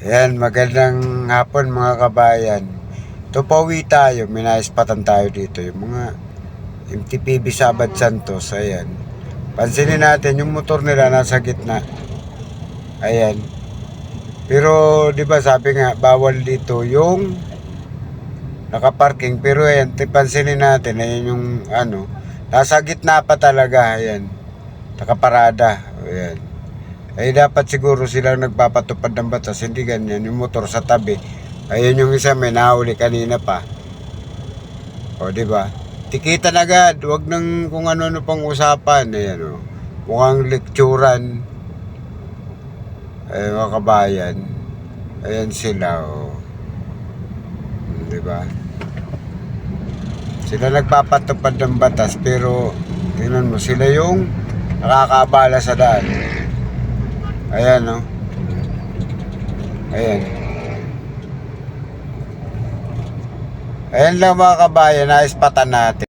Yan, magandang hapon mga kabayan. Ito pauwi tayo, may naispatan tayo dito. Yung mga MTPB Sabad Santos, ayan. Pansinin natin, yung motor nila nasa gitna. Ayan. Pero, di ba sabi nga, bawal dito yung nakaparking. Pero ayan, pansinin natin, ayan yung ano, nasa gitna pa talaga, ayan. Nakaparada, ayan. Eh dapat siguro silang nagpapatupad ng batas, hindi ganyan, yung motor sa tabi. Ayun yung isa may nahuli kanina pa. O, di ba? Tikitan agad, wag nang kung ano-ano pang usapan. Ayan, o. Mukhang lekturan. Ay, mga kabayan. Ayan sila, o. Hmm, Di ba? Sila nagpapatupad ng batas, pero tingnan mo, sila yung nakakabala sa daan. Ayan, no? Ayan. Ayan lang mga kabayan, naispatan natin.